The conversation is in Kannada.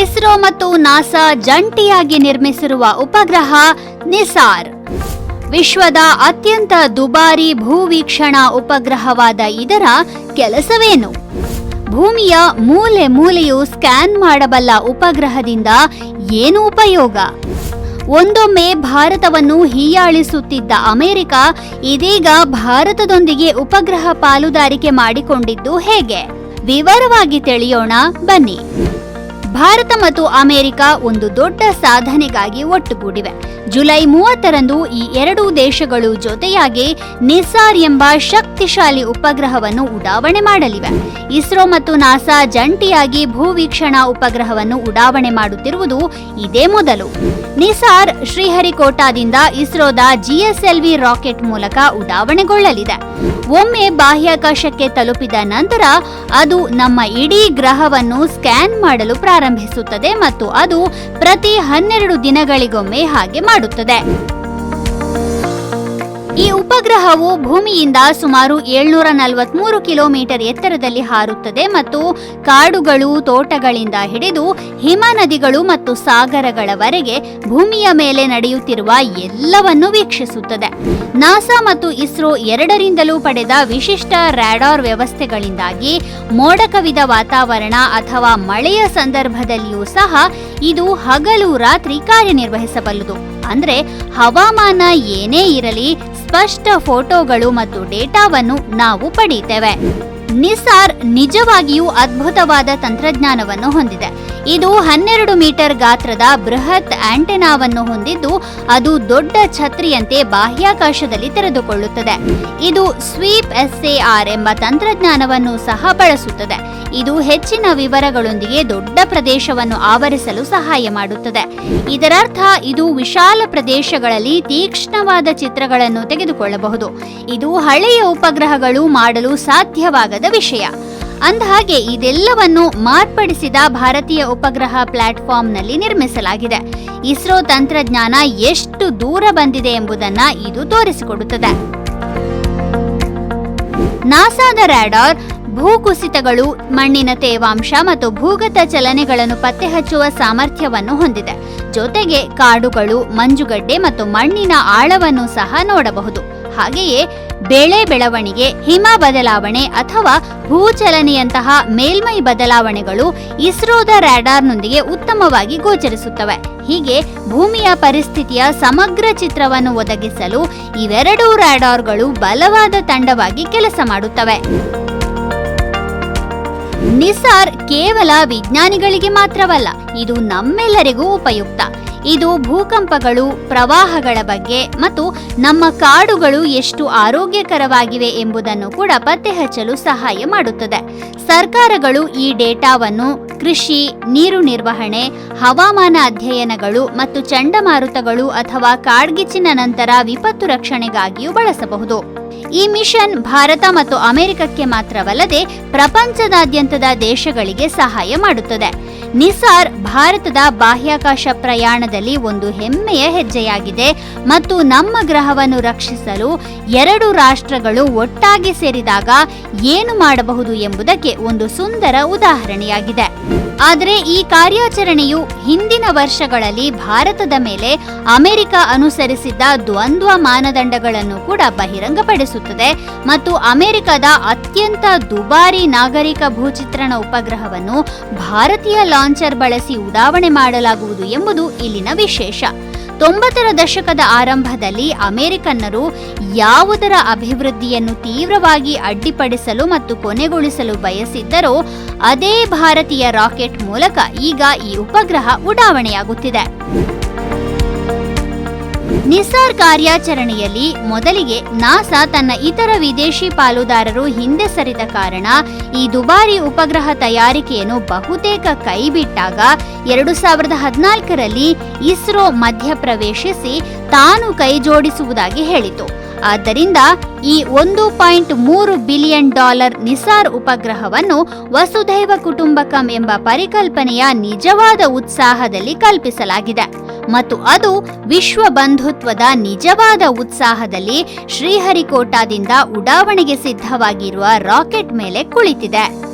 ಇಸ್ರೋ ಮತ್ತು ನಾಸಾ ಜಂಟಿಯಾಗಿ ನಿರ್ಮಿಸಿರುವ ಉಪಗ್ರಹ ನಿಸಾರ್. ವಿಶ್ವದ ಅತ್ಯಂತ ದುಬಾರಿ ಭೂವೀಕ್ಷಣಾ ಉಪಗ್ರಹವಾದ ಇದರ ಕೆಲಸವೇನು? ಭೂಮಿಯ ಮೂಲೆ ಮೂಲೆಯು ಸ್ಕ್ಯಾನ್ ಮಾಡಬಲ್ಲ ಉಪಗ್ರಹದಿಂದ ಏನು ಉಪಯೋಗ? ಒಂದೊಮ್ಮೆ ಭಾರತವನ್ನು ಹೀಯಾಳಿಸುತ್ತಿದ್ದ ಅಮೆರಿಕ ಇದೀಗ ಭಾರತದೊಂದಿಗೆ ಉಪಗ್ರಹ ಪಾಲುದಾರಿಕೆ ಮಾಡಿಕೊಂಡಿದ್ದು ಹೇಗೆ? ವಿವರವಾಗಿ ತಿಳಿಯೋಣ, ಬನ್ನಿ. ಭಾರತ ಮತ್ತು ಅಮೆರಿಕ ಒಂದು ದೊಡ್ಡ ಸಾಧನೆಗಾಗಿ ಒಟ್ಟುಗೂಡಿವೆ. ಜುಲೈ ಮೂವತ್ತರಂದು ಈ ಎರಡೂ ದೇಶಗಳು ಜೊತೆಯಾಗಿ ನಿಸಾರ್ ಎಂಬ ಶಕ್ತಿಶಾಲಿ ಉಪಗ್ರಹವನ್ನು ಉಡಾವಣೆ ಮಾಡಲಿವೆ. ಇಸ್ರೋ ಮತ್ತು ನಾಸಾ ಜಂಟಿಯಾಗಿ ಭೂವೀಕ್ಷಣಾ ಉಪಗ್ರಹವನ್ನು ಉಡಾವಣೆ ಮಾಡುತ್ತಿರುವುದು ಇದೇ ಮೊದಲು. ನಿಸಾರ್ ಶ್ರೀಹರಿಕೋಟಾದಿಂದ ಇಸ್ರೋದ ಜಿಎಸ್ಎಲ್ವಿ ರಾಕೆಟ್ ಮೂಲಕ ಉಡಾವಣೆಗೊಳ್ಳಲಿದೆ. ಒಮ್ಮೆ ಬಾಹ್ಯಾಕಾಶಕ್ಕೆ ತಲುಪಿದ ನಂತರ ಅದು ನಮ್ಮ ಇಡೀ ಗ್ರಹವನ್ನು ಸ್ಕ್ಯಾನ್ ಮಾಡಲು ಪ್ರಾರಂಭಿಸುತ್ತದೆ ಮತ್ತು ಅದು ಪ್ರತಿ ಹನ್ನೆರಡು ದಿನಗಳಿಗೊಮ್ಮೆ ಹಾಗೆ ಮಾಡುತ್ತದೆ. ಉಪಗ್ರಹವು ಭೂಮಿಯಿಂದ ಸುಮಾರು ಏಳ್ನೂರ ನಲವತ್ಮೂರು ಕಿಲೋಮೀಟರ್ ಎತ್ತರದಲ್ಲಿ ಹಾರುತ್ತದೆ ಮತ್ತು ಕಾಡುಗಳು, ತೋಟಗಳಿಂದ ಹಿಡಿದು ಹಿಮ ನದಿಗಳು ಮತ್ತು ಸಾಗರಗಳವರೆಗೆ ಭೂಮಿಯ ಮೇಲೆ ನಡೆಯುತ್ತಿರುವ ಎಲ್ಲವನ್ನು ವೀಕ್ಷಿಸುತ್ತದೆ. ನಾಸಾ ಮತ್ತು ಇಸ್ರೋ ಎರಡರಿಂದಲೂ ಪಡೆದ ವಿಶಿಷ್ಟ ರ್ಯಾಡಾರ್ ವ್ಯವಸ್ಥೆಗಳಿಂದಾಗಿ ಮೋಡ ಕವಿದ ವಾತಾವರಣ ಅಥವಾ ಮಳೆಯ ಸಂದರ್ಭದಲ್ಲಿಯೂ ಸಹ ಇದು ಹಗಲು ರಾತ್ರಿ ಕಾರ್ಯನಿರ್ವಹಿಸಬಲ್ಲದು. ಅಂದ್ರೆ ಹವಾಮಾನ ಏನೇ ಇರಲಿ ಸ್ಪಷ್ಟ ಫೋಟೋಗಳು ಮತ್ತು ಡೇಟಾವನ್ನು ನಾವು ಪಡೆಯುತ್ತೇವೆ. ನಿಸಾರ್ ನಿಜವಾಗಿಯೂ ಅದ್ಭುತವಾದ ತಂತ್ರಜ್ಞಾನವನ್ನು ಹೊಂದಿದೆ. ಇದು ಹನ್ನೆರಡು ಮೀಟರ್ ಗಾತ್ರದ ಬೃಹತ್ ಆಂಟೆನಾವನ್ನು ಹೊಂದಿದ್ದು, ಅದು ದೊಡ್ಡ ಛತ್ರಿಯಂತೆ ಬಾಹ್ಯಾಕಾಶದಲ್ಲಿ ತೆರೆದುಕೊಳ್ಳುತ್ತದೆ. ಇದು ಸ್ವೀಪ್ ಎಸ್ಎಆರ್ ಎಂಬ ತಂತ್ರಜ್ಞಾನವನ್ನು ಸಹ ಬಳಸುತ್ತದೆ. ಇದು ಹೆಚ್ಚಿನ ವಿವರಗಳೊಂದಿಗೆ ದೊಡ್ಡ ಪ್ರದೇಶವನ್ನು ಆವರಿಸಲು ಸಹಾಯ ಮಾಡುತ್ತದೆ. ಇದರರ್ಥ, ಇದು ವಿಶಾಲ ಪ್ರದೇಶಗಳಲ್ಲಿ ತೀಕ್ಷ್ಣವಾದ ಚಿತ್ರಗಳನ್ನು ತೆಗೆದುಕೊಳ್ಳಬಹುದು. ಇದು ಹಳೆಯ ಉಪಗ್ರಹಗಳು ಮಾಡಲು ಸಾಧ್ಯವಾಗದ ವಿಷಯ. ಅಂದಹಾಗೆ, ಇದೆಲ್ಲವನ್ನು ಮಾರ್ಪಡಿಸಿದ ಭಾರತೀಯ ಉಪಗ್ರಹ ಪ್ಲಾಟ್ಫಾರ್ಮ್ನಲ್ಲಿ ನಿರ್ಮಿಸಲಾಗಿದೆ. ಇಸ್ರೋ ತಂತ್ರಜ್ಞಾನ ಎಷ್ಟು ದೂರ ಬಂದಿದೆ ಎಂಬುದನ್ನು ಇದು ತೋರಿಸಿಕೊಡುತ್ತದೆ. ನಾಸಾದ ರ್ಯಾಡಾರ್ ಭೂಕುಸಿತಗಳು, ಮಣ್ಣಿನ ತೇವಾಂಶ ಮತ್ತು ಭೂಗತ ಚಲನೆಗಳನ್ನು ಪತ್ತೆ ಹಚ್ಚುವ ಸಾಮರ್ಥ್ಯವನ್ನು ಹೊಂದಿದೆ. ಜೊತೆಗೆ ಕಾಡುಗಳು, ಮಂಜುಗಡ್ಡೆ ಮತ್ತು ಮಣ್ಣಿನ ಆಳವನ್ನು ಸಹ ನೋಡಬಹುದು. ಹಾಗೆಯೇ ಬೆಳೆ ಬೆಳವಣಿಗೆ, ಹಿಮ ಬದಲಾವಣೆ ಅಥವಾ ಭೂಚಲನೆಯಂತಹ ಮೇಲ್ಮೈ ಬದಲಾವಣೆಗಳು ಇಸ್ರೋದ ರ್ಯಾಡಾರ್ನೊಂದಿಗೆ ಉತ್ತಮವಾಗಿ ಗೋಚರಿಸುತ್ತವೆ. ಹೀಗೆ ಭೂಮಿಯ ಪರಿಸ್ಥಿತಿಯ ಸಮಗ್ರ ಚಿತ್ರವನ್ನು ಒದಗಿಸಲು ಇವೆರಡೂ ರ್ಯಾಡಾರ್ಗಳು ಬಲವಾದ ತಂಡವಾಗಿ ಕೆಲಸ ಮಾಡುತ್ತವೆ. ನಿಸಾರ್ ಕೇವಲ ವಿಜ್ಞಾನಿಗಳಿಗೆ ಮಾತ್ರವಲ್ಲ, ಇದು ನಮ್ಮೆಲ್ಲರಿಗೂ ಉಪಯುಕ್ತ. ಇದು ಭೂಕಂಪಗಳು, ಪ್ರವಾಹಗಳ ಬಗ್ಗೆ ಮತ್ತು ನಮ್ಮ ಕಾಡುಗಳು ಎಷ್ಟು ಆರೋಗ್ಯಕರವಾಗಿವೆ ಎಂಬುದನ್ನು ಕೂಡ ಪತ್ತೆ ಹಚ್ಚಲು ಸಹಾಯ ಮಾಡುತ್ತದೆ. ಸರ್ಕಾರಗಳು ಈ ಡೇಟಾವನ್ನು ಕೃಷಿ, ನೀರು ನಿರ್ವಹಣೆ, ಹವಾಮಾನ ಅಧ್ಯಯನಗಳು ಮತ್ತು ಚಂಡಮಾರುತಗಳು ಅಥವಾ ಕಾಡ್ಗಿಚ್ಚಿನ ನಂತರ ವಿಪತ್ತು ರಕ್ಷಣೆಗಾಗಿಯೂ ಬಳಸಬಹುದು. ಈ ಮಿಷನ್ ಭಾರತ ಮತ್ತು ಅಮೆರಿಕಕ್ಕೆ ಮಾತ್ರವಲ್ಲದೆ ಪ್ರಪಂಚದಾದ್ಯಂತದ ದೇಶಗಳಿಗೆ ಸಹಾಯ ಮಾಡುತ್ತದೆ. ನಿಸಾರ್ ಭಾರತದ ಬಾಹ್ಯಾಕಾಶ ಪ್ರಯಾಣದಲ್ಲಿ ಒಂದು ಹೆಮ್ಮೆಯ ಹೆಜ್ಜೆಯಾಗಿದೆ ಮತ್ತು ನಮ್ಮ ಗ್ರಹವನ್ನು ರಕ್ಷಿಸಲು ಎರಡು ರಾಷ್ಟ್ರಗಳು ಒಟ್ಟಾಗಿ ಸೇರಿದಾಗ ಏನು ಮಾಡಬಹುದು ಎಂಬುದಕ್ಕೆ ಒಂದು ಸುಂದರ ಉದಾಹರಣೆಯಾಗಿದೆ. ಆದರೆ ಈ ಕಾರ್ಯಾಚರಣೆಯು ಹಿಂದಿನ ವರ್ಷಗಳಲ್ಲಿ ಭಾರತದ ಮೇಲೆ ಅಮೆರಿಕ ಅನುಸರಿಸಿದ್ದ ದ್ವಂದ್ವ ಮಾನದಂಡಗಳನ್ನು ಕೂಡ ಬಹಿರಂಗಪಡಿಸುತ್ತದೆ ಮತ್ತು ಅಮೆರಿಕದ ಅತ್ಯಂತ ದುಬಾರಿ ನಾಗರಿಕ ಭೂಚಿತ್ರಣ ಉಪಗ್ರಹವನ್ನು ಭಾರತೀಯ ಲಾಂಚರ್ ಬಳಸಿ ಉಡಾವಣೆ ಮಾಡಲಾಗುವುದು ಎಂಬುದು ಇಲ್ಲಿನ ವಿಶೇಷ. ತೊಂಬತ್ತರ ದಶಕದ ಆರಂಭದಲ್ಲಿ ಅಮೆರಿಕನ್ನರು ಯಾವುದರ ಅಭಿವೃದ್ಧಿಯನ್ನು ತೀವ್ರವಾಗಿ ಅಡ್ಡಿಪಡಿಸಲು ಮತ್ತು ಕೊನೆಗೊಳಿಸಲು ಬಯಸಿದ್ದರೋ, ಅದೇ ಭಾರತೀಯ ರಾಕೆಟ್ ಮೂಲಕ ಈಗ ಈ ಉಪಗ್ರಹ ಉಡಾವಣೆಯಾಗುತ್ತಿದೆ. ನಿಸಾರ್ ಕಾರ್ಯಾಚರಣೆಯಲ್ಲಿ ಮೊದಲಿಗೆ ನಾಸಾ ತನ್ನ ಇತರ ವಿದೇಶಿ ಪಾಲುದಾರರು ಹಿಂದೆ ಸರಿದ ಕಾರಣ ಈ ದುಬಾರಿ ಉಪಗ್ರಹ ತಯಾರಿಕೆಯನ್ನು ಬಹುತೇಕ ಕೈಬಿಟ್ಟಾಗ ಎರಡು ಸಾವಿರದ ಹದಿನಾಲ್ಕರಲ್ಲಿ ಇಸ್ರೋ ಮಧ್ಯಪ್ರವೇಶಿಸಿ ತಾನು ಕೈಜೋಡಿಸುವುದಾಗಿ ಹೇಳಿತು. ಆದ್ದರಿಂದ ಈ ಒಂದು ಪಾಯಿಂಟ್ ಮೂರು ಬಿಲಿಯನ್ ಡಾಲರ್ ನಿಸಾರ್ ಉಪಗ್ರಹವನ್ನು ವಸುಧೈವ ಕುಟುಂಬಕಂ ಎಂಬ ಪರಿಕಲ್ಪನೆಯ ನಿಜವಾದ ಉತ್ಸಾಹದಲ್ಲಿ ಕಲ್ಪಿಸಲಾಗಿದೆ. ಮತ್ತು ಅದು ವಿಶ್ವ ಬಂಧುತ್ವದ ನಿಜವಾದ ಉತ್ಸಾಹದಲ್ಲಿ ಶ್ರೀಹರಿಕೋಟಾದಿಂದ ಉಡಾವಣೆಗೆ ಸಿದ್ಧವಾಗಿರುವ ರಾಕೆಟ್ ಮೇಲೆ ಕುಳಿತಿದೆ.